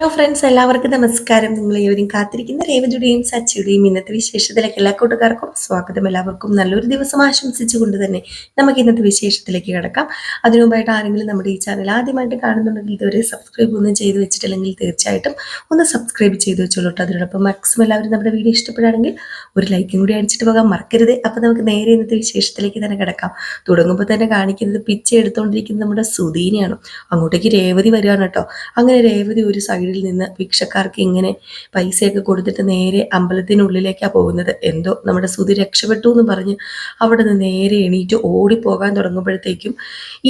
Hello friends എല്ലാവർക്കും നമസ്കാരം. നിങ്ങൾ ഏവരും കാത്തിരിക്കുന്ന രേവതിയുടെയും സച്ചിയുടെയും ഇന്നത്തെ വിശേഷത്തിലേക്ക് എല്ലാ കൂട്ടുകാർക്കും സ്വാഗതം. എല്ലാവർക്കും നല്ലൊരു ദിവസം ആശംസിച്ചുകൊണ്ട് തന്നെ നമുക്ക് ഇന്നത്തെ വിശേഷത്തിലേക്ക് കിടക്കാം. അതിനുമുമ്പായിട്ട് ആരെങ്കിലും നമ്മുടെ ഈ ചാനൽ ആദ്യമായിട്ട് കാണുന്നുണ്ടെങ്കിൽ ഇതുവരെ സബ്സ്ക്രൈബ് ഒന്നും ചെയ്ത് വെച്ചിട്ടില്ലെങ്കിൽ തീർച്ചയായിട്ടും ഒന്ന് സബ്സ്ക്രൈബ് ചെയ്ത് വെച്ചോളൂ അതിനോടൊപ്പം മാക്സിമം എല്ലാവരും നമ്മുടെ വീഡിയോ ഇഷ്ടപ്പെടുകയാണെങ്കിൽ ഒരു ലൈക്കും കൂടി അടിച്ചിട്ട് പോകാൻ മറക്കരുത്. അപ്പോൾ നമുക്ക് നേരെ ഇന്നത്തെ വിശേഷത്തിലേക്ക് തന്നെ കിടക്കാം. തുടങ്ങുമ്പോൾ തന്നെ കാണിക്കുന്നത് പിച്ച് എടുത്തുകൊണ്ടിരിക്കുന്നത് നമ്മുടെ സുധീനെയാണ്. അങ്ങോട്ടേക്ക് രേവതി വരികയാണ് കേട്ടോ അങ്ങനെ രേവതി ഒരു സൈഡിൽ നിന്ന് ഭിക്ഷക്കാർക്ക് ഇങ്ങനെ പൈസയൊക്കെ കൊടുത്തിട്ട് നേരെ അമ്പലത്തിനുള്ളിലേക്കാണ് പോകുന്നത്. എന്തോ നമ്മുടെ സ്തുതി രക്ഷപ്പെട്ടു എന്ന് പറഞ്ഞ് അവിടെ നിന്ന് നേരെ എണീറ്റ് ഓടിപ്പോകാൻ തുടങ്ങുമ്പോഴത്തേക്കും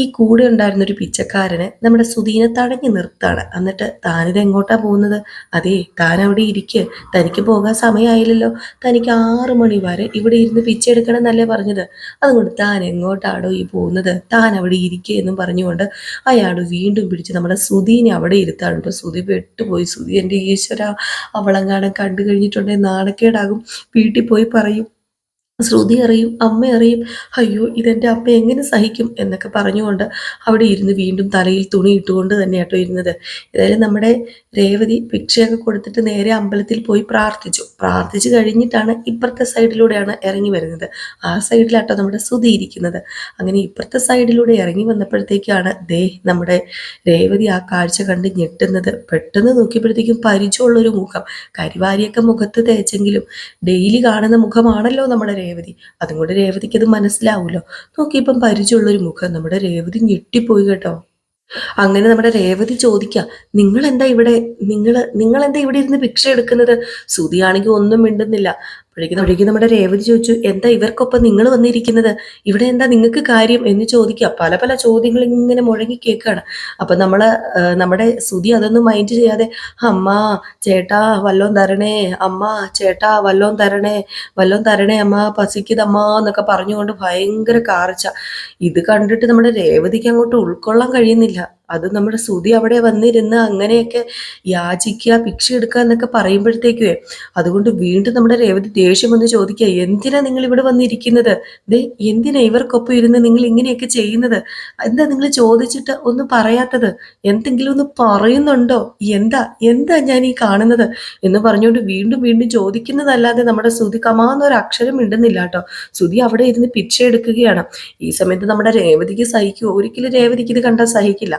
ഈ കൂടെ ഉണ്ടായിരുന്ന ഒരു പിച്ചക്കാരന് നമ്മുടെ സുധീനെ തടഞ്ഞു നിർത്താണ്. എന്നിട്ട് താനിത് എങ്ങോട്ടാണ് പോകുന്നത്? അതെ താൻ അവിടെ ഇരിക്കുക തനിക്ക് പോകാൻ സമയമായില്ലല്ലോ തനിക്ക് ആറു മണി വരെ ഇവിടെ ഇരുന്ന് പിച്ചെടുക്കണം എന്നല്ലേ പറഞ്ഞത്. അതുകൊണ്ട് താൻ എങ്ങോട്ടാണോ ഈ പോകുന്നത്? താൻ അവിടെ ഇരിക്കുക എന്നും പറഞ്ഞുകൊണ്ട് അയാൾ വീണ്ടും പിടിച്ച് നമ്മുടെ സുധീനെ അവിടെ ഇരുത്താണ് കേട്ടോ സുധി പെട്ടുപോയി. സുധി എന്റെ ഈശ്വര അവളെങ്ങാനും കണ്ടു കഴിഞ്ഞിട്ടുണ്ടെങ്കിൽ നാണക്കേടാകും. വീട്ടിൽ പോയി പറയും. ശ്രുതി അറിയും അമ്മ അറിയും അയ്യോ ഇതെന്റെ അമ്മ എങ്ങനെ സഹിക്കും? എന്നൊക്കെ പറഞ്ഞുകൊണ്ട് അവിടെ ഇരുന്ന് വീണ്ടും തലയിൽ തുണി ഇട്ടുകൊണ്ട് തന്നെ കേട്ടോ ഇരുന്നത്. ഏതായാലും നമ്മുടെ രേവതി ഭിക്ഷയൊക്കെ കൊടുത്തിട്ട് നേരെ അമ്പലത്തിൽ പോയി പ്രാർത്ഥിച്ചു. പ്രാർത്ഥിച്ചു കഴിഞ്ഞിട്ടാണ് ഇപ്പുറത്തെ സൈഡിലൂടെയാണ് ഇറങ്ങി വരുന്നത്. ആ സൈഡിലാട്ടോ നമ്മുടെ ശ്രുതി ഇരിക്കുന്നത്. അങ്ങനെ ഇപ്പുറത്തെ സൈഡിലൂടെ ഇറങ്ങി വന്നപ്പോഴത്തേക്കാണ് ദേ നമ്മുടെ രേവതി ആ കാഴ്ച കണ്ട് ഞെട്ടുന്നത്. പെട്ടെന്ന് നോക്കിയപ്പോഴത്തേക്കും പരിചയമുള്ളൊരു മുഖം. കരിവാരിയൊക്കെ മുഖത്ത് തേച്ചെങ്കിലും ഡെയിലി കാണുന്ന മുഖമാണല്ലോ നമ്മുടെ രേവതി. അതും കൊണ്ട് രേവതിക്ക് അത് മനസ്സിലാവുമല്ലോ നോക്കിയപ്പം പരിചയമുള്ളൊരു മുഖം. നമ്മുടെ രേവതി ഞെട്ടിപ്പോയി കേട്ടോ. അങ്ങനെ നമ്മുടെ രേവതി ചോദിക്കുക നിങ്ങൾ എന്താ ഇവിടെ? നിങ്ങൾ നിങ്ങൾ എന്താ ഇവിടെ ഇരുന്ന് ഭിക്ഷ എടുക്കുന്നത്? സുതിയാണെങ്കിൽ ഒന്നും മിണ്ടുന്നില്ല. അപ്പോഴേക്കും അപ്പോഴേക്കും നമ്മുടെ രേവതി ചോദിച്ചു എന്താ ഇവർക്കൊപ്പം നിങ്ങൾ വന്നിരിക്കുന്നത്? ഇവിടെ എന്താ നിങ്ങൾക്ക് കാര്യം? എന്ന് ചോദിക്കുക. പല പല ചോദ്യങ്ങൾ ഇങ്ങനെ മുഴങ്ങി കേൾക്കുകയാണ്. അപ്പൊ നമ്മൾ നമ്മുടെ സുതി അതൊന്നും മൈൻഡ് ചെയ്യാതെ അമ്മ ചേട്ടാ വല്ലോം തരണേ അമ്മ ചേട്ടാ വല്ലോം തരണേ വല്ലോം തരണേ അമ്മ പസിക്കിതമ്മ എന്നൊക്കെ പറഞ്ഞുകൊണ്ട് ഭയങ്കര കാർച്ച ഇത് കണ്ടിട്ട് നമ്മുടെ രേവതിക്ക് അങ്ങോട്ട് ഉൾക്കൊള്ളാൻ കഴിയുന്നില്ല. അത് നമ്മുടെ സുതി അവിടെ വന്നിരുന്ന് അങ്ങനെയൊക്കെ യാചിക്കുക ഭിക്ഷ എടുക്കുക എന്നൊക്കെ പറയുമ്പോഴത്തേക്കുവേ അതുകൊണ്ട് വീണ്ടും നമ്മുടെ രേവതി ദേഷ്യം വന്ന് ചോദിക്കുക എന്തിനാ നിങ്ങൾ ഇവിടെ വന്നിരിക്കുന്നത്? ദേ എന്തിനാ ഇവർക്കൊപ്പം ഇരുന്ന് നിങ്ങൾ ഇങ്ങനെയൊക്കെ ചെയ്യുന്നത്? എന്താ നിങ്ങൾ ചോദിച്ചിട്ട് ഒന്നും പറയാത്തത്? എന്തെങ്കിലും ഒന്ന് പറയുന്നുണ്ടോ? എന്താ എന്താ ഞാൻ ഈ കാണുന്നത്? എന്ന് പറഞ്ഞുകൊണ്ട് വീണ്ടും വീണ്ടും ചോദിക്കുന്നതല്ലാതെ നമ്മുടെ സുതി കമാന്നൊരു അക്ഷരം മിണ്ടുന്നില്ല കേട്ടോ. സുതി അവിടെ ഇരുന്ന് പിച്ച എടുക്കുകയാണ്. ഈ സമയത്ത് നമ്മുടെ രേവതിക്ക് സഹിക്കുമോ ഒരിക്കലും രേവതിക്ക് ഇത് കണ്ടാൽ സഹിക്കില്ല.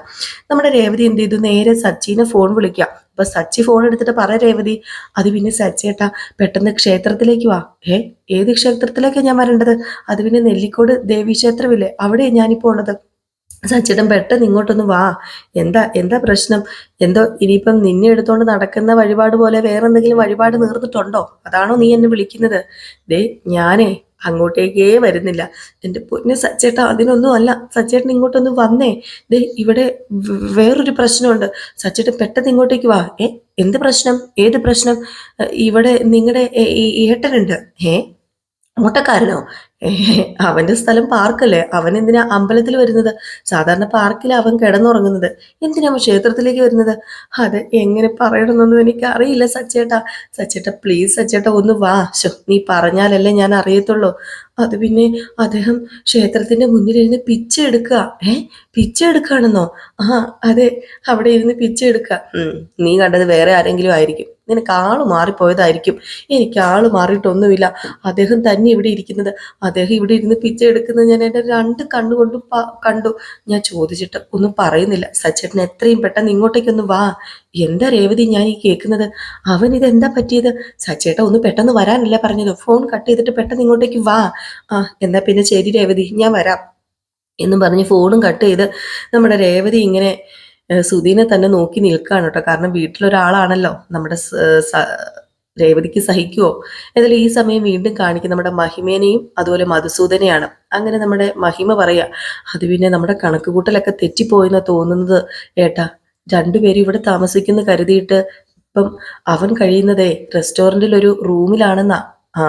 നമ്മുടെ രേവതി എന്ത് ചെയ്തു? നേരെ സച്ചിനെ ഫോൺ വിളിക്കുക. അപ്പൊ സച്ചി ഫോൺ എടുത്തിട്ട് പറ രേവതി അത് പിന്നെ സച്ചേട്ടാ പെട്ടെന്ന് ക്ഷേത്രത്തിലേക്ക് വാ. ഏ ഏത് ക്ഷേത്രത്തിലേക്കാണ് ഞാൻ വരേണ്ടത്? അത് പിന്നെ നെല്ലിക്കോട് ദേവീക്ഷേത്രമില്ലേ അവിടെയാണ് ഞാനിപ്പോൾ ഉള്ളത്. സച്ചിടം പെട്ടെന്ന് ഇങ്ങോട്ടൊന്ന് വാ. എന്താ എന്താ പ്രശ്നം? എന്തോ ഇനിയിപ്പം നിന്നെ എടുത്തോണ്ട് നടക്കുന്ന വഴിപാട് പോലെ വേറെ എന്തെങ്കിലും വഴിപാട് നേർന്നിട്ടുണ്ടോ അതാണോ നീ എന്നെ വിളിക്കുന്നത്? ദേ ഞാനേ അങ്ങോട്ടേക്കേ വരുന്നില്ല. എന്റെ പൊന്നെ സച്ചേട്ട അതിനൊന്നും അല്ല. സച്ചേട്ടൻ ഇങ്ങോട്ടൊന്ന് വന്നേ. ദേ ഇവിടെ വേറൊരു പ്രശ്നമുണ്ട്. സച്ചേട്ടൻ പെട്ടെന്ന് ഇങ്ങോട്ടേക്ക് വാ. ഏ എന്ത് പ്രശ്നം? ഏത് പ്രശ്നം? ഇവിടെ നിങ്ങളുടെ ഏട്ടനുണ്ട്. ഏ ഓട്ടക്കാരനോ? അവന്റെ സ്ഥലം പാർക്കല്ലേ? അവൻ എന്തിനാ അമ്പലത്തിൽ വരുന്നത്? സാധാരണ പാർക്കിൽ അവൻ കിടന്നുറങ്ങുന്നത്. എന്തിനാ ക്ഷേത്രത്തിലേക്ക് വരുന്നത്? അത് എങ്ങനെ പറയണമെന്നൊന്നും എനിക്ക് അറിയില്ല സച്ചേട്ടാ. സച്ചേട്ട പ്ലീസ് സച്ചേട്ട ഒന്ന് വാ. ശോ നീ പറഞ്ഞാലല്ലേ ഞാൻ അറിയത്തുള്ളൂ. അത് പിന്നെ അദ്ദേഹം ക്ഷേത്രത്തിന്റെ മുന്നിലിരുന്ന് പിച്ച എടുക്കുക. ഏ? പിച്ച എടുക്കുകയാണെന്നോ? ആ അതെ അവിടെ ഇരുന്ന് പിച്ച എടുക്കുക. നീ കണ്ടത് വേറെ ആരെങ്കിലും ആയിരിക്കും. നിനക്ക് ആൾ മാറിപ്പോയതായിരിക്കും. എനിക്ക് ആൾ മാറിയിട്ടൊന്നുമില്ല. അദ്ദേഹം തന്നെ ഇവിടെ ഇരിക്കുന്നത്. അദ്ദേഹം ഇവിടെ ഇരുന്ന് പിച്ച എടുക്കുന്നത് ഞാൻ എന്റെ രണ്ട് കണ്ണുകൊണ്ട് കണ്ടു ഞാൻ ചോദിച്ചിട്ട് ഒന്നും പറയുന്നില്ല. സച്ചേട്ടൻ എത്രയും പെട്ടെന്ന് ഇങ്ങോട്ടേക്കൊന്ന് വാ. എന്താ രേവതി ഞാൻ ഈ കേൾക്കുന്നത്? അവൻ ഇത് എന്താ പറ്റിയത്? സച്ചേട്ട ഒന്ന് പെട്ടെന്ന് വരാനില്ല പറഞ്ഞത്. ഫോൺ കട്ട് ചെയ്തിട്ട് പെട്ടെന്ന് ഇങ്ങോട്ടേക്ക് വാ. ആ എന്നാ പിന്നെ ശരി രേവതി ഞാൻ വരാം എന്നും പറഞ്ഞ് ഫോണും കട്ട് ചെയ്ത് നമ്മുടെ രേവതി ഇങ്ങനെ സുധീനെ തന്നെ നോക്കി നിൽക്കുകയാണ് കേട്ടോ. കാരണം വീട്ടിലൊരാളാണല്ലോ നമ്മുടെ രേവതിക്ക് സഹിക്കുവോ? എന്നാൽ ഈ സമയം വീണ്ടും കാണിക്കുന്ന നമ്മുടെ മഹിമേനെയും അതുപോലെ മധുസൂദനെയാണ്. അങ്ങനെ നമ്മുടെ മഹിമ പറയാ അത് പിന്നെ നമ്മുടെ കണക്ക് കൂട്ടലൊക്കെ തെറ്റിപ്പോയെന്നാ തോന്നുന്നത്. ഏട്ടാ രണ്ടുപേരും ഇവിടെ താമസിക്കുന്നു കരുതിയിട്ട് ഇപ്പം അവൻ കഴിയുന്നതേ റെസ്റ്റോറന്റിൽ ഒരു റൂമിലാണെന്നാ. ആ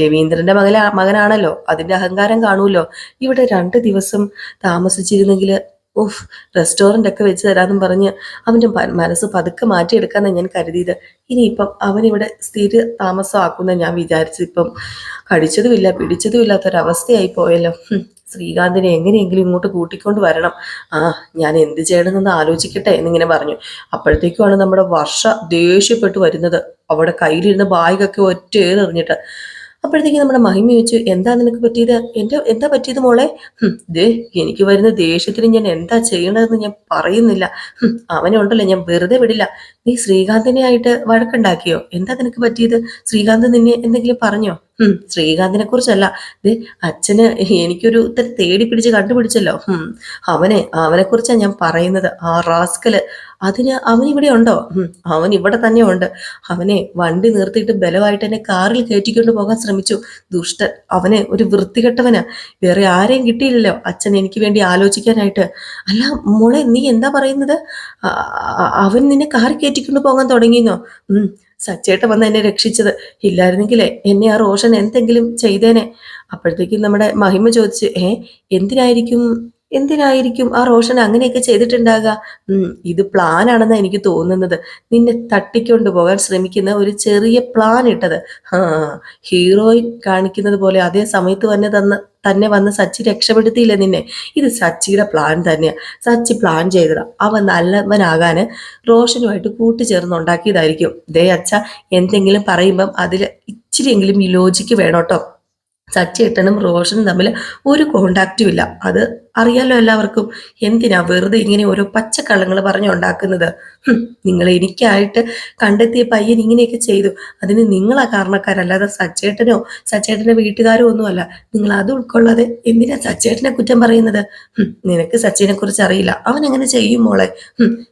രവീന്ദ്രന്റെ മകന മകനാണല്ലോ. അതിന്റെ അഹങ്കാരം കാണൂല്ലോ. ഇവിടെ രണ്ട് ദിവസം താമസിച്ചിരുന്നെങ്കിൽ ഉഫ് റെസ്റ്റോറന്റ് ഒക്കെ വെച്ച് തരാമെന്നും പറഞ്ഞ് അവന്റെ മനസ്സ് പതുക്കെ മാറ്റിയെടുക്കാമെന്ന് ഞാൻ കരുതിയത്. ഇനിയിപ്പം അവനിവിടെ സ്ഥിര താമസമാക്കുന്ന ഞാൻ വിചാരിച്ചു ഇപ്പം കടിച്ചതുമില്ല പിടിച്ചതും ഇല്ലാത്തൊരവസ്ഥയായി പോയല്ലോ ശ്രീകാന്തിനെ എങ്ങനെയെങ്കിലും ഇങ്ങോട്ട് കൂട്ടിക്കൊണ്ട് വരണം. ആ ഞാൻ എന്ത് ചെയ്യണമെന്ന് ആലോചിക്കട്ടെ എന്നിങ്ങനെ പറഞ്ഞു. അപ്പോഴത്തേക്കുമാണ് നമ്മുടെ വർഷ ദേഷ്യപ്പെട്ട് വരുന്നത്. അവിടെ കയ്യിലിരുന്ന ബാഗൊക്കെ ഒറ്റ എറിഞ്ഞിട്ട് അപ്പോഴത്തേക്ക് നമ്മുടെ മഹിമ ചോദിച്ചു എന്താ നിനക്ക് പറ്റിയത്? എന്റെ എന്താ പറ്റിയത് മോളെ? ദേ എനിക്ക് വരുന്ന ദേഷ്യത്തിന് ഞാൻ എന്താ ചെയ്യണതെന്ന് ഞാൻ പറയുന്നില്ല. അവനെ ഉണ്ടല്ലോ ഞാൻ വെറുതെ വിടില്ല. നീ ശ്രീകാന്തിനെ ആയിട്ട് വഴക്കുണ്ടാക്കിയോ? എന്താ നിനക്ക് പറ്റിയത്? ശ്രീകാന്ത് നിന്നെ എന്തെങ്കിലും പറഞ്ഞോ? ഉം ശ്രീകാന്തിനെ കുറിച്ചല്ല. ദേ അച്ഛന് എനിക്കൊരു ഇത്തിരി തേടി പിടിച്ച് കണ്ടുപിടിച്ചല്ലോ. ഉം അവനെ അവനെ കുറിച്ചാണ് ഞാൻ പറയുന്നത്. ആ റാസ്കൽ അതിന് അവൻ ഇവിടെ ഉണ്ടോ അവൻ ഇവിടെ തന്നെ ഉണ്ട്. അവനെ വണ്ടി നിർത്തിയിട്ട് ബലമായിട്ട് എന്നെ കാറിൽ കയറ്റിക്കൊണ്ട് പോകാൻ ശ്രമിച്ചു. ദുഷ്ടൻ അവനെ ഒരു വൃത്തികെട്ടവന്. വേറെ ആരെയും കിട്ടിയില്ലല്ലോ അച്ഛൻ എനിക്ക് വേണ്ടി ആലോചിക്കാനായിട്ട്. അല്ല മോളെ നീ എന്താ പറയുന്നത്? അവൻ നിന്നെ കാറിൽ കയറ്റിക്കൊണ്ട് പോകാൻ തുടങ്ങിയെന്നോ? ഉം സച്ചേട്ട വന്ന് എന്നെ രക്ഷിച്ചത്. ഇല്ലായിരുന്നെങ്കിലേ എന്നെ ആ റോഷൻ എന്തെങ്കിലും ചെയ്തേനെ. അപ്പോഴത്തേക്കും നമ്മുടെ മഹിമ ചോദിച്ച് ഏ എന്തിനായിരിക്കും എന്തിനായിരിക്കും ആ റോഷൻ അങ്ങനെയൊക്കെ ചെയ്തിട്ടുണ്ടാകുക ഇത് പ്ലാൻ ആണെന്ന് എനിക്ക് തോന്നുന്നത്. നിന്നെ തട്ടിക്കൊണ്ട് പോകാൻ ശ്രമിക്കുന്ന ഒരു ചെറിയ പ്ലാൻ ഇട്ടത്. ഹീറോയിൻ കാണിക്കുന്നത് പോലെ അതേ സമയത്ത് തന്നെ തന്ന തന്നെ വന്ന് സച്ചി രക്ഷപ്പെടുത്തിയില്ല നിന്നെ? ഇത് സച്ചിയുടെ പ്ലാൻ തന്നെയാണ് സച്ചി പ്ലാൻ ചെയ്തതാ. അവൻ നല്ലവനാകാൻ റോഷനുമായിട്ട് കൂട്ടിച്ചേർന്ന് ഉണ്ടാക്കിയതായിരിക്കും. ദേ അച്ഛ എന്തെങ്കിലും പറയുമ്പം അതിൽ ഇച്ചിരിയെങ്കിലും ലോജിക്ക് വേണോട്ടോ? സച്ചേട്ടനും റോഷനും തമ്മിൽ ഒരു കോണ്ടാക്റ്റും ഇല്ല. അത് അറിയാലോ എല്ലാവർക്കും. എന്തിനാ വെറുതെ ഇങ്ങനെ ഓരോ പച്ചക്കള്ളങ്ങൾ പറഞ്ഞുണ്ടാക്കുന്നത് നിങ്ങൾ എനിക്കായിട്ട് കണ്ടെത്തിയ പയ്യൻ ഇങ്ങനെയൊക്കെ ചെയ്തു. അതിന് നിങ്ങളാ കാരണക്കാരല്ലാതെ സച്ചേട്ടനോ സച്ചേട്ടന്റെ വീട്ടുകാരോ ഒന്നുമല്ല. നിങ്ങൾ അത് ഉൾക്കൊള്ളാതെ എന്തിനാ സച്ചേട്ടനെ കുറ്റം പറയുന്നത്? നിനക്ക് സച്ചിനെ കുറിച്ച് അറിയില്ല. അവൻ അങ്ങനെ ചെയ്യും മോളെ.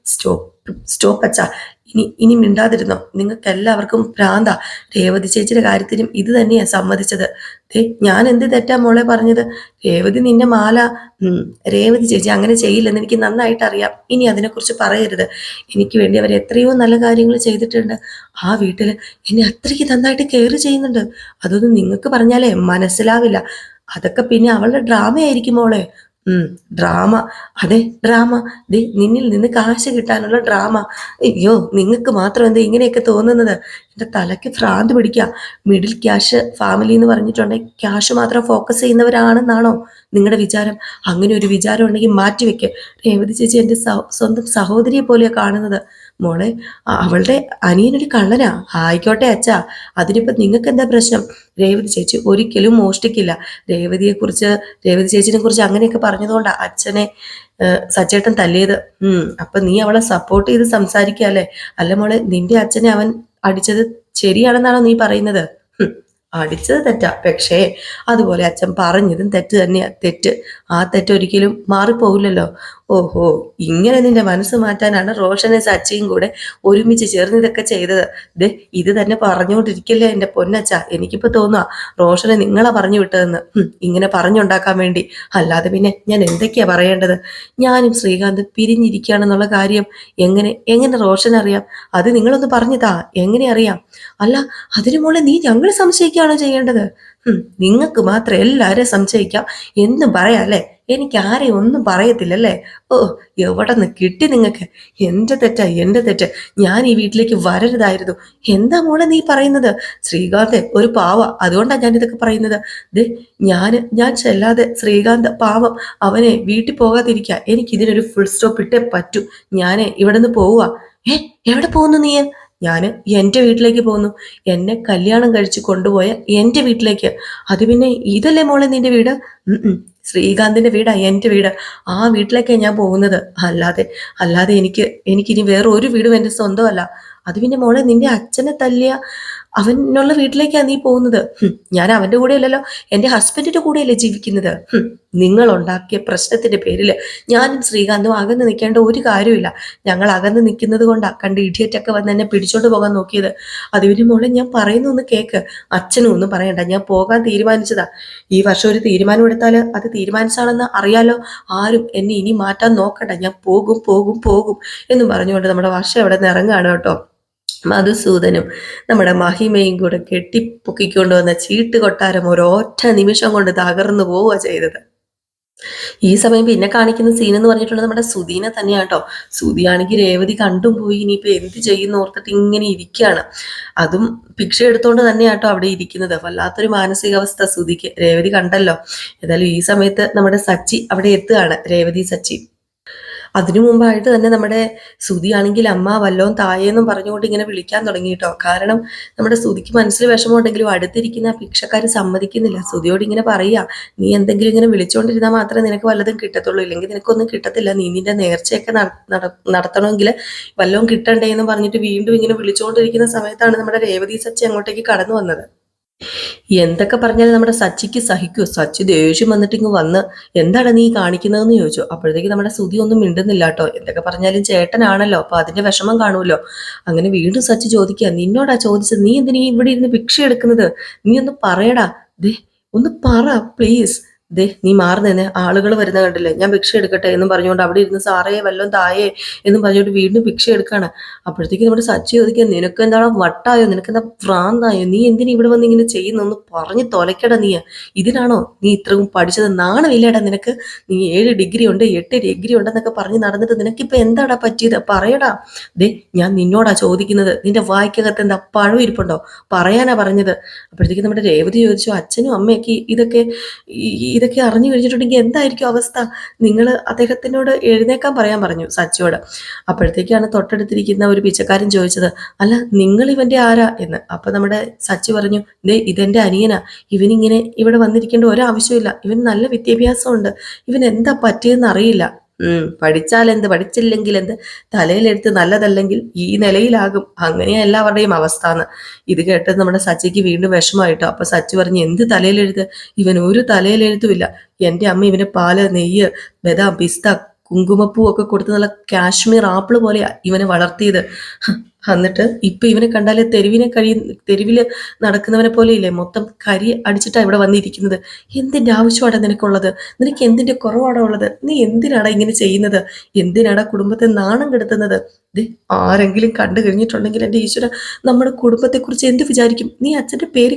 സ്റ്റോപ്പ് സ്റ്റോപ്പ് അച്ഛാ. ഇനി ഇനി മിണ്ടാതിരുന്നോ? നിങ്ങൾക്ക് എല്ലാവർക്കും ഭ്രാന്ത. രേവതി ചേച്ചിയുടെ കാര്യത്തിലും ഇത് തന്നെയാണ് സമ്മതിച്ചത്. ഞാൻ എന്ത് തെറ്റാ മോളെ പറഞ്ഞത്? രേവതി നിന്നെ മാല. രേവതി ചേച്ചി അങ്ങനെ ചെയ്യില്ലെന്ന് എനിക്ക് നന്നായിട്ട് അറിയാം ഇനി അതിനെക്കുറിച്ച് പറയരുത്. എനിക്ക് വേണ്ടി അവർ എത്രയോ നല്ല കാര്യങ്ങൾ ചെയ്തിട്ടുണ്ട്. ആ വീട്ടിൽ എന്നെ അത്രയ്ക്ക് നന്നായിട്ട് കെയർ ചെയ്യുന്നുണ്ട്. അതൊന്നും നിങ്ങൾക്ക് പറഞ്ഞാലേ മനസ്സിലാവില്ല. അതൊക്കെ പിന്നെ അവളുടെ ഡ്രാമയായിരിക്കും മോളെ. ഡ്രാമ അതെ ഡ്രാമ ദേ നിന്നിൽ നിന്ന് കാശ് കിട്ടാനുള്ള ഡ്രാമ അയ്യോ നിങ്ങൾക്ക് മാത്രം എന്താ ഇങ്ങനെയൊക്കെ തോന്നുന്നത്? എന്റെ തലയ്ക്ക് ഭ്രാന്ത് പിടിക്കുക. മിഡിൽ ക്യാഷ് ഫാമിലി എന്ന് പറഞ്ഞിട്ടുണ്ടെങ്കിൽ ക്യാഷ് മാത്രം ഫോക്കസ് ചെയ്യുന്നവരാണെന്നാണോ നിങ്ങളുടെ വിചാരം? അങ്ങനെ ഒരു വിചാരം ഉണ്ടെങ്കിൽ മാറ്റിവെക്കുക രേവതി ചേച്ചി എന്റെ സ്വന്തം സഹോദരിയെ പോലെയാണ് കാണുന്നത്. മോളെ അവളുടെ അനിയനൊരു കള്ളനാ. ആയിക്കോട്ടെ അച്ഛാ അതിനിപ്പോൾ നിങ്ങൾക്ക് എന്താ പ്രശ്നം? രേവതി ചേച്ചി ഒരിക്കലും മോഷ്ടിക്കില്ല. രേവതിയെക്കുറിച്ച് രേവതി ചേച്ചിനെ കുറിച്ച് അങ്ങനെയൊക്കെ പറഞ്ഞതുകൊണ്ടാണ് അച്ഛനെ സച്ചേട്ടൻ തല്ലിയത്. അപ്പൊ നീ അവളെ സപ്പോർട്ട് ചെയ്ത് സംസാരിക്കുക സംസാരിക്കല്ലേ അല്ല മോളെ നിന്റെ അച്ഛനെ അവൻ അടിച്ചത് ശരിയാണെന്നാണോ നീ പറയുന്നത്? അടിച്ചത് തെറ്റാ. പക്ഷേ അതുപോലെ അച്ഛൻ പറഞ്ഞതും തെറ്റ് തന്നെയാ. തെറ്റ് ആ തെറ്റ് ഒരിക്കലും മാറിപ്പോകില്ലല്ലോ ഓഹോ ഇങ്ങനെ നിന്റെ മനസ്സ് മാറ്റാനാണ് റോഷനെ സച്ചിയും കൂടെ ഒരുമിച്ച് ചേർന്ന് ഇതൊക്കെ ചെയ്തത്. ദേ ഇത് തന്നെ പറഞ്ഞുകൊണ്ടിരിക്കല്ലേ എന്റെ പൊന്നച്ച? എനിക്കിപ്പോ തോന്നുക റോഷനെ നിങ്ങളെ പറഞ്ഞു വിട്ടതെന്ന്. ഇങ്ങനെ പറഞ്ഞുണ്ടാക്കാൻ വേണ്ടി. അല്ലാതെ പിന്നെ ഞാൻ എന്തൊക്കെയാ പറയേണ്ടത്? ഞാനും ശ്രീകാന്ത് പിരിഞ്ഞിരിക്കുകയാണെന്നുള്ള കാര്യം എങ്ങനെ എങ്ങനെ റോഷൻ അറിയാം? അത് നിങ്ങളൊന്ന് പറഞ്ഞതാ. എങ്ങനെ അറിയാം? അല്ല അതിനു മോളെ നീ ഞങ്ങൾ സംശയിക്കുകയാണോ ചെയ്യേണ്ടത്? നിങ്ങൾക്ക് മാത്രം എല്ലാവരെയും സംശയിക്കാം. എന്ന് പറയാം അല്ലേ? എനിക്ക് ആരെയും ഒന്നും പറയത്തില്ലല്ലേ? ഓ എവിടെ നിന്ന് കിട്ടി നിങ്ങൾക്ക്? എന്റെ തെറ്റാ എന്റെ തെറ്റ്. ഞാൻ ഈ വീട്ടിലേക്ക് വരരുതായിരുന്നു. എന്താ മോളെ നീ പറയുന്നത്? ശ്രീകാന്ത് ഒരു പാവ. അതുകൊണ്ടാണ് ഞാൻ ഇതൊക്കെ പറയുന്നത്. ദേ ഞാൻ ഞാൻ ചെല്ലാതെ ശ്രീകാന്ത് പാവം. അവനെ വീട്ടിൽ പോകാതിരിക്കുക എനിക്ക് ഇതിനൊരു ഫുൾ സ്റ്റോപ്പ് ഇട്ടേ പറ്റൂ. ഞാൻ ഇവിടെ നിന്ന് പോവുക. ഏ എവിടെ പോകുന്നു നീ ഞാൻ എന്റെ വീട്ടിലേക്ക് പോകുന്നു. എന്നെ കല്യാണം കഴിച്ച് കൊണ്ടുപോയ എന്റെ വീട്ടിലേക്ക്. അത് പിന്നെ ഇതല്ലേ മോളെ നിന്റെ വീട്? ശ്രീകാന്തിന്റെ വീടാ എന്റെ വീട്. ആ വീട്ടിലേക്കാണ് ഞാൻ പോകുന്നത്. അല്ലാതെ അല്ലാതെ എനിക്ക് എനിക്കിനി വേറെ ഒരു വീടും എന്റെ സ്വന്തമല്ല. അത് പിന്നെ മോളെ നിന്റെ അച്ഛനെ തല്ലിയ. അവനുള്ള വീട്ടിലേക്കാണ് നീ പോകുന്നത്. ഞാൻ അവന്റെ കൂടെ അല്ലല്ലോ എന്റെ ഹസ്ബൻഡിന്റെ കൂടെയല്ലേ ജീവിക്കുന്നത്. നിങ്ങൾ ഉണ്ടാക്കിയ പ്രശ്നത്തിന്റെ പേരിൽ ഞാനും ശ്രീകാന്തും അകന്ന് നിൽക്കേണ്ട ഒരു കാര്യമില്ല ഞങ്ങൾ അകന്ന് നിൽക്കുന്നത് കൊണ്ടാണ് കണ്ട് ഇഡിയറ്റ് ഒക്കെ വന്ന് എന്നെ പിടിച്ചോണ്ട് പോകാൻ നോക്കിയത്. അതിന് മോളെ ഞാൻ പറയുന്നു ഒന്ന് കേക്ക്. അച്ഛനും ഒന്നും പറയണ്ട. ഞാൻ പോകാൻ തീരുമാനിച്ചതാ. ഈ വർഷം ഒരു തീരുമാനം എടുത്താൽ അത് തീരുമാനിച്ചാണെന്ന് അറിയാലോ. ആരും എന്നെ ഇനി മാറ്റാൻ നോക്കണ്ട. ഞാൻ പോകും പോകും പോകും എന്നും പറഞ്ഞുകൊണ്ട് നമ്മുടെ വർഷം എവിടെ നിന്ന് ഇറങ്ങുകയാണ് കേട്ടോ. മധുസൂദനും നമ്മുടെ മഹിമയും കൂടെ കെട്ടിപ്പൊക്കിക്കൊണ്ടുവന്ന ചീട്ട് കൊട്ടാരം ഒരൊറ്റ നിമിഷം കൊണ്ട് തകർന്നു പോവുക ചെയ്തത്. ഈ സമയം പിന്നെ കാണിക്കുന്ന സീൻ എന്ന് പറഞ്ഞിട്ടുള്ളത് നമ്മുടെ സുധീനെ തന്നെയാണ് കേട്ടോ സുധിയാണെങ്കിൽ രേവതി കണ്ടും പോയി ഇനിയിപ്പോ എന്ത് ചെയ്യുന്ന ഓർത്തിട്ട് ഇങ്ങനെ ഇരിക്കുകയാണ്. അതും ഭിക്ഷ എടുത്തോണ്ട് കേട്ടോ അവിടെ ഇരിക്കുന്നത്. വല്ലാത്തൊരു മാനസികാവസ്ഥ സുധിക്ക്. രേവതി കണ്ടല്ലോ. ഏതായാലും ഈ സമയത്ത് നമ്മുടെ സച്ചി അവിടെ എത്തുകയാണ്. രേവതി സച്ചി. അതിനു മുമ്പായിട്ട് തന്നെ നമ്മുടെ ശ്രുതിയാണെങ്കിൽ അമ്മ വല്ലോം തായെന്നും പറഞ്ഞുകൊണ്ട് ഇങ്ങനെ വിളിക്കാൻ തുടങ്ങി കേട്ടോ കാരണം നമ്മുടെ ശ്രുതിക്ക് മനസ്സിൽ വിഷമമുണ്ടെങ്കിലും അടുത്തിരിക്കുന്ന ഭിക്ഷക്കാർ സമ്മതിക്കുന്നില്ല. ശ്രുതിയോട് ഇങ്ങനെ പറയുക നീ എന്തെങ്കിലും ഇങ്ങനെ വിളിച്ചുകൊണ്ടിരുന്നാൽ മാത്രമേ നിനക്ക് വല്ലതും കിട്ടത്തുള്ളൂ. ഇല്ലെങ്കിൽ നിനക്കൊന്നും കിട്ടത്തില്ല. നീ നിന്റെ നേർച്ചയൊക്കെ നട- നട- നടത്തണമെങ്കിൽ വല്ലതും കിട്ടണ്ടേ എന്ന് പറഞ്ഞിട്ട് വീണ്ടും ഇങ്ങനെ വിളിച്ചുകൊണ്ടിരിക്കുന്ന സമയത്താണ് നമ്മുടെ രേവതി സച്ചി അങ്ങോട്ടേക്ക് കടന്നു വന്നത്. എന്തൊക്കെ പറഞ്ഞാലും നമ്മുടെ സച്ചിക്ക് സഹിക്കൂ. സച്ചി ദേഷ്യം വന്നിട്ട് ഇങ്ങ് വന്ന് എന്താണ് നീ കാണിക്കുന്നതെന്ന് ചോദിച്ചു. അപ്പോഴത്തേക്ക് നമ്മുടെ സുതി ഒന്നും മിണ്ടുന്നില്ല കേട്ടോ. എന്തൊക്കെ പറഞ്ഞാലും ചേട്ടനാണല്ലോ അപ്പൊ അതിന്റെ വിഷമം കാണുമല്ലോ. അങ്ങനെ വീണ്ടും സച്ചി ചോദിക്കുക നിന്നോടാ ചോദിച്ചത് നീ എന്തിനീ ഇവിടെ ഇരുന്ന് ഭിക്ഷ എടുക്കുന്നത് നീ ഒന്ന് പറയടാ. ദേ ഒന്ന് പറ പ്ലീസ് ദേ നീ മാറി ആളുകൾ വരുന്ന കണ്ടില്ലേ? ഞാൻ ഭിക്ഷ എടുക്കട്ടെ എന്നും പറഞ്ഞുകൊണ്ട് അവിടെ ഇരുന്ന് സാറേ വല്ലതും തായേ എന്നും പറഞ്ഞുകൊണ്ട് വീണ്ടും ഭിക്ഷ എടുക്കാണ്. അപ്പോഴത്തേക്ക് നമ്മുടെ സച്ചി ചോദിക്കുക നിനക്ക് എന്താണോ വട്ടായോ? നിനക്ക് എന്താ ഭ്രാന്തായോ നീ എന്തിനാ ഇവിടെ വന്ന് ഇങ്ങനെ ചെയ്യുന്നൊന്ന് പറഞ്ഞ് തൊലക്കട നീ. ഇതിനാണോ നീ ഇത്രയും പഠിച്ചത്? നാണമില്ലേടാ നിനക്ക്? നീ ഏഴ് ഡിഗ്രി ഉണ്ട് എട്ട് ഡിഗ്രി ഉണ്ടെന്നൊക്കെ പറഞ്ഞ് നടന്നിട്ട് നിനക്കിപ്പോ എന്താടാ പറ്റിയത്? പറയടാ. ദേ ഞാൻ നിന്നോടാ ചോദിക്കുന്നത് നിന്റെ വായിക്കകത്ത് എന്താ പഴം ഇരിപ്പുണ്ടോ? പറയാനാ പറഞ്ഞത്. അപ്പോഴത്തേക്ക് നമ്മുടെ രേവതി ചോദിച്ചു അച്ഛനും അമ്മയൊക്കെ ഇതൊക്കെ ഇതൊക്കെ അറിഞ്ഞു കഴിഞ്ഞിട്ടുണ്ടെങ്കിൽ എന്തായിരിക്കും അവസ്ഥ? നിങ്ങൾ അദ്ദേഹത്തിനോട് എഴുന്നേക്കാൻ പറയാൻ പറഞ്ഞു സച്ചിയോട്. അപ്പോഴത്തേക്കാണ് തൊട്ടടുത്തിരിക്കുന്ന ഒരു പിച്ചക്കാരൻ ചോദിച്ചത് അല്ല നിങ്ങൾ ഇവന്റെ ആരാ? എന്ന്. അപ്പൊ നമ്മുടെ സച്ചി പറഞ്ഞു ദേ ഇതെന്റെ അനിയനാ. ഇവനിങ്ങനെ ഇവിടെ വന്നിരിക്കേണ്ട ഒരാവശ്യമില്ല. ഇവൻ നല്ല വിദ്യാഭ്യാസമുണ്ട്. ഇവൻ എന്താ പറ്റിയെന്ന് അറിയില്ല. ഉം പഠിച്ചാൽ എന്ത് പഠിച്ചില്ലെങ്കിൽ എന്ത് തലയിലെടുത്ത് നല്ലതല്ലെങ്കിൽ ഈ നിലയിലാകും. അങ്ങനെയാ എല്ലാവരുടെയും അവസ്ഥ എന്ന് ഇത് കേട്ടത് നമ്മുടെ സച്ചിക്ക് വീണ്ടും വിഷമായിട്ടോ അപ്പൊ സച്ചി പറഞ്ഞു എന്ത് തലയിലെഴുത്ത് ഇവൻ ഒരു തലയിലെഴുത്തുമില്ല. എന്റെ അമ്മ ഇവന് പാൽ നെയ്യ് ബദാം പിസ്ത കുങ്കുമപ്പൂ ഒക്കെ കൊടുത്ത് നല്ല കാശ്മീർ ആപ്പിൾ പോലെയാ ഇവനെ വളർത്തിയത്. എന്നിട്ട് ഇപ്പൊ ഇവനെ കണ്ടാൽ തെരുവിനെ കഴി തെരുവിൽ നടക്കുന്നവനെ പോലെ ഇല്ലേ മൊത്തം കരി അടിച്ചിട്ടാ ഇവിടെ വന്നിരിക്കുന്നത്. എന്തിന്റെ ആവശ്യമാണ് നിനക്കുള്ളത്? നിനക്ക് എന്തിന്റെ കുറവാണോ ഉള്ളത്? നീ എന്തിനാടാ ഇങ്ങനെ ചെയ്യുന്നത്? എന്തിനാടാ കുടുംബത്തെ നാണം കെടുത്തുന്നത്? ആരെങ്കിലും കണ്ടു കഴിഞ്ഞിട്ടുണ്ടെങ്കിൽ എന്റെ ഈശ്വര നമ്മുടെ കുടുംബത്തെക്കുറിച്ച് എന്ത് വിചാരിക്കും? നീ അച്ഛന്റെ പേര്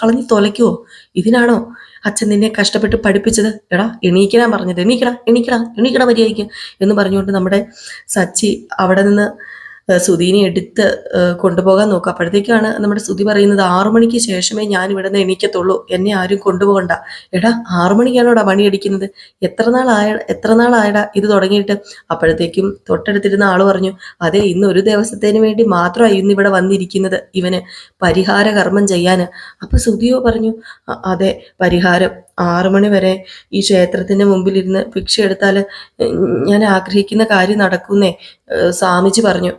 കളഞ്ഞു തൊലയ്ക്കുവോ? ഇതിനാണോ അച്ഛൻ നിന്നെ കഷ്ടപ്പെട്ട് പഠിപ്പിച്ചത്? എടാ എണീക്കണ പറഞ്ഞത്. എണീക്കടാ എണീക്കടാ എണീക്കടാ മര്യാദയ്ക്ക് എന്ന് പറഞ്ഞുകൊണ്ട് നമ്മുടെ സച്ചി അവിടെ നിന്ന് സുധീനെ എടുത്ത് കൊണ്ടുപോകാൻ നോക്കുക. അപ്പോഴത്തേക്കാണ് നമ്മുടെ സുധി പറയുന്നത് ആറു മണിക്ക് ശേഷമേ ഞാൻ ഇവിടെ നിന്ന് എണീക്കത്തുള്ളൂ. എന്നെ ആരും കൊണ്ടുപോകണ്ട. എടാ ആറു മണിക്കാണോടാ പണിയടിക്കുന്നത്? എത്ര നാളായ എത്ര നാളായടാ ഇത് തുടങ്ങിയിട്ട്? അപ്പോഴത്തേക്കും തൊട്ടടുത്തിരുന്ന ആൾ പറഞ്ഞു അതെ ഇന്ന് ഒരു ദിവസത്തേന് വേണ്ടി മാത്രമാണ് ഇന്ന് ഇവിടെ വന്നിരിക്കുന്നത് ഇവന് പരിഹാര കർമ്മം ചെയ്യാന്. അപ്പൊ സുധിയോ പറഞ്ഞു അതെ പരിഹാരം ആറു മണി വരെ ഈ ക്ഷേത്രത്തിന്റെ മുമ്പിലിരുന്ന് ഭിക്ഷ എടുത്താൽ ഞാൻ ആഗ്രഹിക്കുന്ന കാര്യം നടക്കുന്നേ സ്വാമിജി പറഞ്ഞു.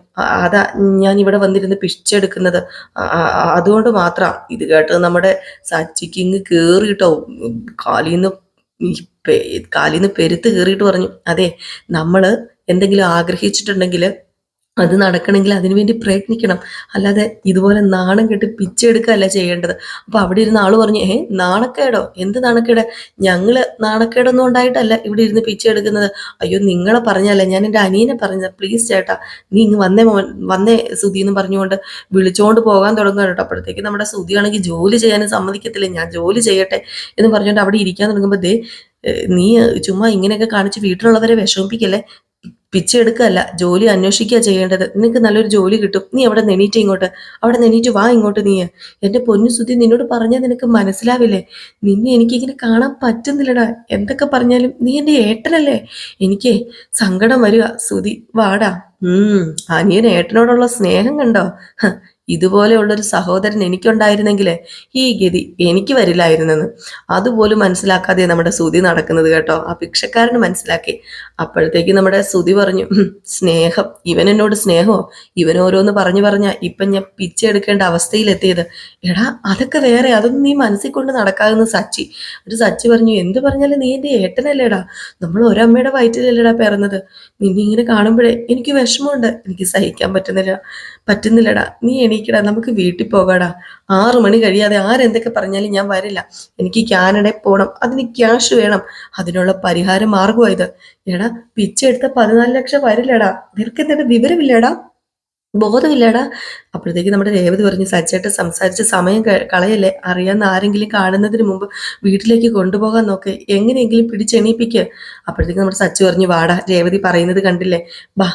അതാ ഞാൻ ഇവിടെ വന്നിരുന്ന് പിച്ചെടുക്കുന്നത് അതുകൊണ്ട് മാത്രം. ഇത് കേട്ട് നമ്മുടെ സച്ചിക്ക് ഇങ്ങ് കേറിട്ടോ കാലിന്ന് കാലിന്ന് പെരുത്ത് കയറിയിട്ട് പറഞ്ഞു. അതെ നമ്മൾ എന്തെങ്കിലും ആഗ്രഹിച്ചിട്ടുണ്ടെങ്കിൽ അത് നടക്കണമെങ്കിൽ അതിനുവേണ്ടി പ്രയത്നിക്കണം. അല്ലാതെ ഇതുപോലെ നാണം കെട്ട് പിച്ചെടുക്കുകയല്ല ചെയ്യേണ്ടത്. അപ്പൊ അവിടെ ഇരുന്ന ആൾ പറഞ്ഞു ഏ നാണക്കേടോ? എന്ത് നാണക്കേട്? ഞങ്ങൾ നാണക്കേടൊന്നും ഉണ്ടായിട്ടല്ല ഇവിടെ ഇരുന്ന് പിച്ചെടുക്കുന്നത്. അയ്യോ നിങ്ങളെ പറഞ്ഞല്ല ഞാൻ എന്റെ അനിയനെ പറഞ്ഞത്. പ്ലീസ് ചേട്ടാ നീ ഇങ്ങ് വന്നേ മോൻ വന്നേ സുധി എന്ന് പറഞ്ഞുകൊണ്ട് വിളിച്ചുകൊണ്ട് പോകാൻ തുടങ്ങുക കേട്ടോ. അപ്പോഴത്തേക്ക് നമ്മുടെ സുധിയാണെങ്കിൽ ജോലി ചെയ്യാനും സമ്മതിക്കത്തില്ല. ഞാൻ ജോലി ചെയ്യട്ടെ എന്ന് പറഞ്ഞുകൊണ്ട് അവിടെ ഇരിക്കാൻ തുടങ്ങുമ്പോൾ ദേ നീ ചുമ്മാ ഇങ്ങനെയൊക്കെ കാണിച്ച് വീട്ടിലുള്ളവരെ വിഷമിപ്പിക്കല്ലേ? പിച്ച എടുക്കല്ല ജോലി അന്വേഷിക്കുക ചെയ്യേണ്ടത്. നിനക്ക് നല്ലൊരു ജോലി കിട്ടും. നീ അവിടെ നെണീറ്റ് ഇങ്ങോട്ട്. അവിടെ നെണീറ്റ് വാ ഇങ്ങോട്ട് നീ. എന്റെ പൊന്നു സുധി നിന്നോട് പറഞ്ഞാൽ നിനക്ക് മനസ്സിലാവില്ലേ? നിന്നെ എനിക്കിങ്ങനെ കാണാൻ പറ്റുന്നില്ലടാ. എന്തൊക്കെ പറഞ്ഞാലും നീ എന്റെ ഏട്ടനല്ലേ? എനിക്ക് സങ്കടം വരിക. സുധി വാടാ. ഉം അനിയൻ ഏട്ടനോടുള്ള സ്നേഹം കണ്ടോ? ഇതുപോലെയുള്ളൊരു സഹോദരൻ എനിക്കുണ്ടായിരുന്നെങ്കിൽ ഈ ഗതി എനിക്ക് വരില്ലായിരുന്നെന്ന്. അതുപോലും മനസ്സിലാക്കാതെ നമ്മുടെ സുതി നടക്കുന്നത് കേട്ടോ. ആ ഭിക്ഷക്കാരന് മനസ്സിലാക്കി. അപ്പോഴത്തേക്ക് നമ്മുടെ സുതി പറഞ്ഞു സ്നേഹം. ഇവൻ എന്നോട് സ്നേഹമോ? ഇവൻ ഓരോന്ന് പറഞ്ഞു പറഞ്ഞ ഇപ്പം ഞാൻ പിച്ചെടുക്കേണ്ട അവസ്ഥയിലെത്തിയത്. എടാ അതൊക്കെ വേറെ. അതൊന്നും നീ മനസ്സിൽ കൊണ്ട് നടക്കാമെന്ന് സച്ചി. ഒരു സച്ചി പറഞ്ഞു എന്ത് പറഞ്ഞാലും നീ എന്റെ ഏട്ടനല്ലേടാ. നമ്മൾ ഒരമ്മയുടെ വയറ്റിലല്ലേടാ പിറന്നത്. നിന്നെ ഇങ്ങനെ കാണുമ്പോഴേ എനിക്ക് വിഷമമുണ്ട്. എനിക്ക് സഹിക്കാൻ പറ്റുന്നില്ല. പറ്റുന്നില്ലടാ. നീ എണീക്കടാ. നമുക്ക് വീട്ടിൽ പോകാടാ. ആറു മണി കഴിയാതെ ആരെന്തൊക്കെ പറഞ്ഞാലും ഞാൻ വരില്ല. എനിക്ക് കാനഡയിൽ പോകണം അതിന് ക്യാഷ് വേണം. അതിനുള്ള പരിഹാര മാർഗമായത് എടാ പിച്ചെടുത്ത പതിനാല് ലക്ഷം വരില്ലടാ. നിനക്ക് എന്തെങ്കിലും വിവരമില്ലടാ? ബോധമില്ലടാ. അപ്പോഴത്തേക്ക് നമ്മുടെ രേവതി പറഞ്ഞ് സച്ചേട്ടൻ സംസാരിച്ച് സമയം കളയല്ലേ. അറിയാവുന്ന ആരെങ്കിലും കാണുന്നതിന് മുമ്പ് വീട്ടിലേക്ക് കൊണ്ടുപോകാൻ നോക്ക്. എങ്ങനെയെങ്കിലും പിടിച്ചെണീപ്പിക്കുക അപ്പോഴത്തേക്ക് നമ്മുടെ സച്ചു പറഞ്ഞു വാടാ രേവതി പറയുന്നത് കണ്ടില്ലേ? ബാ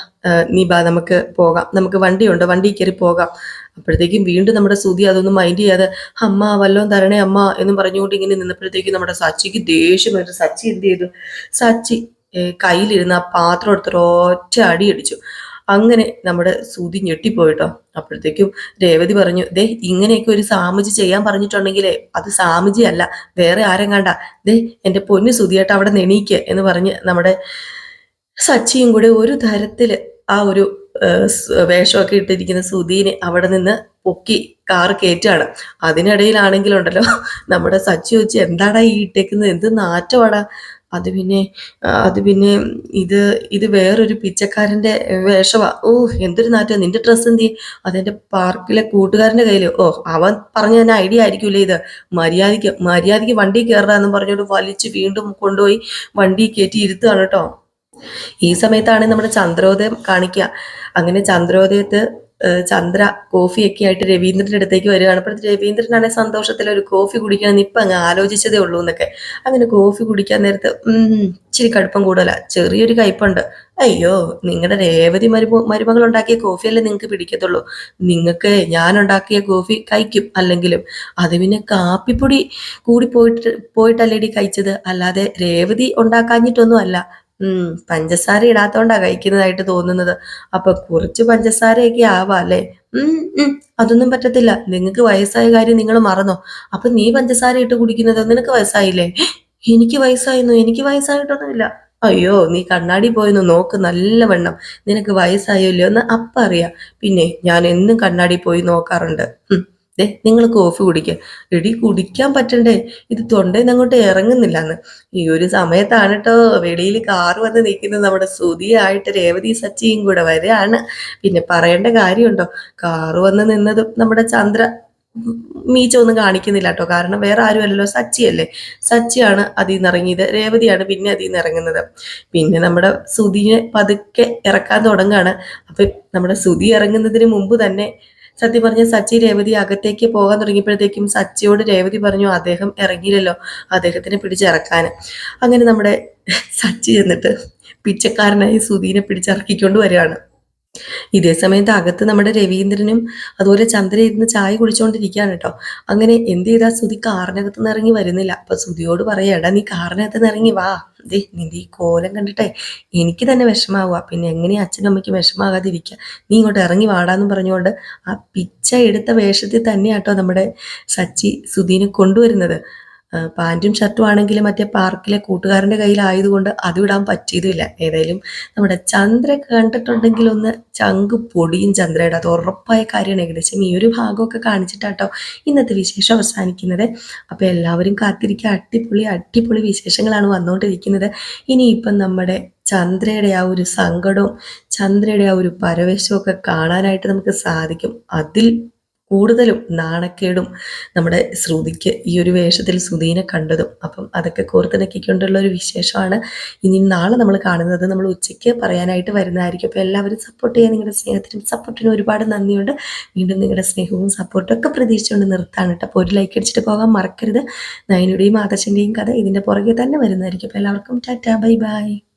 നീ ബാ നമുക്ക് പോകാം. നമുക്ക് വണ്ടിയുണ്ട് വണ്ടി കയറി പോകാം. അപ്പോഴത്തേക്കും വീണ്ടും നമ്മുടെ സുതി അതൊന്നും മൈൻഡ് ചെയ്യാതെ അമ്മ വല്ലോം തരണേ അമ്മ എന്നും പറഞ്ഞുകൊണ്ട് ഇങ്ങനെ നിന്നപ്പോഴത്തേക്കും നമ്മുടെ സച്ചിക്ക് ദേഷ്യം വരും സച്ചി എന്ത് ചെയ്തു? സച്ചി കയ്യിലിരുന്ന ആ പാത്രം എടുത്തൊരു ഒറ്റ അടി അടിച്ചു. അങ്ങനെ നമ്മുടെ സൂതി ഞെട്ടിപ്പോയിട്ടോ. അപ്പോഴത്തേക്കും രേവതി പറഞ്ഞു ദേ ഇങ്ങനെയൊക്കെ ഒരു സാമുജി ചെയ്യാൻ പറഞ്ഞിട്ടുണ്ടെങ്കിലേ അത് സാമുജി അല്ല വേറെ ആരും കണ്ട. ദേ എന്റെ പൊന്നു സുതിയായിട്ട് അവിടെ നെണീക്ക് എന്ന് പറഞ്ഞ് നമ്മുടെ സച്ചിയും കൂടെ ഒരു തരത്തിൽ ആ ഒരു വേഷമൊക്കെ ഇട്ടിരിക്കുന്ന സുധീനെ അവിടെ നിന്ന് പൊക്കി കാറ് കയറ്റാണ് അതിനിടയിലാണെങ്കിലുണ്ടല്ലോ നമ്മുടെ സച്ചി വെച്ച് എന്താടാ ഈ ഇട്ടേക്കുന്നത്? എന്ത് നാറ്റമാടാ? അത് പിന്നെ അത് പിന്നെ ഇത് ഇത് വേറൊരു പിച്ചക്കാരന്റെ വേഷമാ ഓ എന്തൊരു നാറ്റം. നിന്റെ ഡ്രസ്സ് എന്ത്? അതെന്റെ പാർക്കിലെ കൂട്ടുകാരന്റെ കയ്യിൽ ഓ അവൻ പറഞ്ഞ തന്നെ ഐഡിയ ആയിരിക്കൂലേ ഇത്? മര്യാദയ്ക്ക് മര്യാദയ്ക്ക് വണ്ടി കയറാന്ന് പറഞ്ഞോണ്ട് വലിച്ച് വീണ്ടും കൊണ്ടുപോയി വണ്ടി കയറ്റി ഇരുത്തുകയാണ് കേട്ടോ. ഈ സമയത്താണ് നമ്മുടെ ചന്ദ്രോദയം കാണിക്കുക. അങ്ങനെ ചന്ദ്രോദയത്ത് ചന്ദ്ര കോഫിയൊക്കെ ആയിട്ട് രവീന്ദ്രന്റെ അടുത്തേക്ക് വരികയാണ്. അപ്പോൾ രവീന്ദ്രനാണെ സന്തോഷത്തിൽ ഒരു കോഫി കുടിക്കണം ഇപ്പം അങ്ങ് ആലോചിച്ചതേ ഉള്ളൂ എന്നൊക്കെ. അങ്ങനെ കോഫി കുടിക്കാൻ നേരത്ത് ഇച്ചിരി കടുപ്പം കൂടുതല. ചെറിയൊരു കയ്പുണ്ട് അയ്യോ നിങ്ങളുടെ രേവതി മരുമ മരുമകൾ ഉണ്ടാക്കിയ കോഫിയല്ലേ നിങ്ങൾക്ക് പിടിക്കത്തുള്ളൂ. നിങ്ങൾക്ക് ഞാൻ ഉണ്ടാക്കിയ കോഫി കഴിക്കും. അല്ലെങ്കിലും അത് പിന്നെ കാപ്പിപ്പൊടി കൂടി പോയിട്ട് പോയിട്ടല്ലേടി കഴിച്ചത്. അല്ലാതെ രേവതി ഉണ്ടാക്കാഞ്ഞിട്ടൊന്നും അല്ല. പഞ്ചസാര ഇടാത്തോണ്ടാ കഴിക്കുന്നതായിട്ട് തോന്നുന്നത്. അപ്പൊ കുറച്ച് പഞ്ചസാരയൊക്കെ ആവാം അല്ലേ ഉം അതൊന്നും പറ്റത്തില്ല. നിങ്ങൾക്ക് വയസ്സായ കാര്യം നിങ്ങൾ മറന്നോ. അപ്പൊ നീ പഞ്ചസാര ഇട്ട് കുടിക്കുന്നത് നിനക്ക് വയസ്സായില്ലേ? എനിക്ക് വയസ്സായിരുന്നു എനിക്ക് വയസ്സായിട്ടൊന്നുമില്ല. അയ്യോ നീ കണ്ണാടി പോയെന്ന്? നോക്ക് നല്ല നല്ലവണ്ണം നിനക്ക് വയസ്സായോ ഇല്ലയോ എന്ന് അപ്പ അറിയാം. പിന്നെ ഞാൻ എന്നും കണ്ണാടി പോയി നോക്കാറുണ്ട്. ദേ നിങ്ങൾ കോഫി കുടിക്കുക എടി കുടിക്കാൻ പറ്റണ്ടേ? ഇത് തൊണ്ടയിൽ അങ്ങോട്ട് ഇറങ്ങുന്നില്ലെന്ന്. ഈ ഒരു സമയത്താണ് കേട്ടോ വെളിയിൽ കാർ വന്ന് നിൽക്കുന്നത്. നമ്മുടെ സുതിയായിട്ട് രേവതി സച്ചിയും കൂടെ വരികയാണ്. പിന്നെ പറയേണ്ട കാര്യമുണ്ടോ? കാർ വന്ന് നിന്നതും നമ്മുടെ ചന്ദ്ര മീച്ചൊന്നും കാണിക്കുന്നില്ല കേട്ടോ കാരണം വേറെ ആരും അല്ലല്ലോ സച്ചിയല്ലേ സച്ചിയാണ് അതിൽ നിന്ന് ഇറങ്ങിയത്. രേവതിയാണ് പിന്നെ അതിൽ നിന്ന് ഇറങ്ങുന്നത്. പിന്നെ നമ്മുടെ സുതിയെ പതുക്കെ ഇറക്കാൻ തുടങ്ങുകയാണ്. അപ്പം നമ്മുടെ സുതി ഇറങ്ങുന്നതിന് മുമ്പ് തന്നെ സത്യം പറഞ്ഞ സച്ചി രേവതി അകത്തേക്ക് പോകാൻ തുടങ്ങിയപ്പോഴത്തേക്കും സച്ചിയോട് രേവതി പറഞ്ഞു അദ്ദേഹം ഇറങ്ങിയില്ലല്ലോ അദ്ദേഹത്തിനെ പിടിച്ചിറക്കാൻ അങ്ങനെ നമ്മുടെ സച്ചി എന്നിട്ട് പിച്ചക്കാരനായി സുധീനെ പിടിച്ചിറക്കിക്കൊണ്ട് വരികയാണ്. ഇതേ സമയത്ത് അകത്ത് നമ്മുടെ രവീന്ദ്രനും അതുപോലെ ചന്ദ്ര ഇരുന്ന് ചായ കുടിച്ചുകൊണ്ടിരിക്കുകയാണ് കേട്ടോ. അങ്ങനെ എന്ത് ചെയ്താ സുതി കാറിനകത്ത് ഇറങ്ങി വരുന്നില്ല. അപ്പൊ സുതിയോട് പറയാടാ നീ കാറിനകത്ത് നിന്ന് ഇറങ്ങി വാ. ദേ നിന്റെ ഈ കോലം കണ്ടിട്ടെ എനിക്ക് തന്നെ വിഷമാവുക പിന്നെ എങ്ങനെയാ അച്ഛനും അമ്മയ്ക്കും വിഷമാകാതിരിക്കുക? നീ ഇങ്ങോട്ട് ഇറങ്ങി വാടാന്ന് പറഞ്ഞുകൊണ്ട് ആ പിച്ച എടുത്ത വേഷത്തിൽ തന്നെയാട്ടോ നമ്മുടെ സച്ചി സുധീനെ കൊണ്ടുവരുന്നത്. പാന്റും ഷർട്ടും ആണെങ്കിൽ മറ്റേ പാർക്കിലെ കൂട്ടുകാരന്റെ കയ്യിലായതുകൊണ്ട് അത് വിടാൻ പറ്റിയതുമില്ല. ഏതായാലും നമ്മുടെ ചന്ദ്ര കണ്ടിട്ടുണ്ടെങ്കിൽ ഒന്ന് ചങ്ക് പൊടിയും ചന്ദ്രയുടെ. അത് ഉറപ്പായ കാര്യമാണ് ഏകദേശം ഈ ഒരു ഭാഗമൊക്കെ കാണിച്ചിട്ടാട്ടോ ഇന്നത്തെ വിശേഷം അവസാനിക്കുന്നത്. അപ്പോൾ എല്ലാവരും കാത്തിരിക്കുക. അടിപൊളി അടിപൊളി വിശേഷങ്ങളാണ് വന്നുകൊണ്ടിരിക്കുന്നത്. ഇനിയിപ്പം നമ്മുടെ ചന്ദ്രയുടെ ആ ഒരു സങ്കടവും ചന്ദ്രയുടെ ആ ഒരു പരവേശവും ഒക്കെ കാണാനായിട്ട് നമുക്ക് സാധിക്കും. അതിൽ കൂടുതലും നാണക്കേടും നമ്മുടെ ശ്രുതിക്ക് ഈ ഒരു വേഷത്തിൽ ശ്രുതിനെ കണ്ടതും. അപ്പം അതൊക്കെ കോർത്തിണക്കിക്കൊണ്ടുള്ള ഒരു വിശേഷമാണ്. ഇനി നാളെ നമ്മൾ കാണുന്നത് നമ്മൾ ഉച്ചയ്ക്ക് പറയാനായിട്ട് വരുന്നതായിരിക്കും. അപ്പോൾ എല്ലാവരും സപ്പോർട്ട് ചെയ്യാൻ നിങ്ങളുടെ സ്നേഹത്തിനും സപ്പോർട്ടിനും ഒരുപാട് നന്ദിയുണ്ട്. വീണ്ടും നിങ്ങളുടെ സ്നേഹവും സപ്പോർട്ടും ഒക്കെ പ്രതീക്ഷിച്ചുകൊണ്ട് നിർത്താണ് കേട്ടോ. അപ്പോൾ ഒരു ലൈക്ക് അടിച്ചിട്ട് പോകാൻ മറക്കരുത്. നയനുടെയും ആദർശന്റെയും കഥ ഇതിന്റെ പുറകെ തന്നെ വരുന്നതായിരിക്കും. അപ്പോൾ എല്ലാവർക്കും ടാറ്റാ ബൈ ബൈ.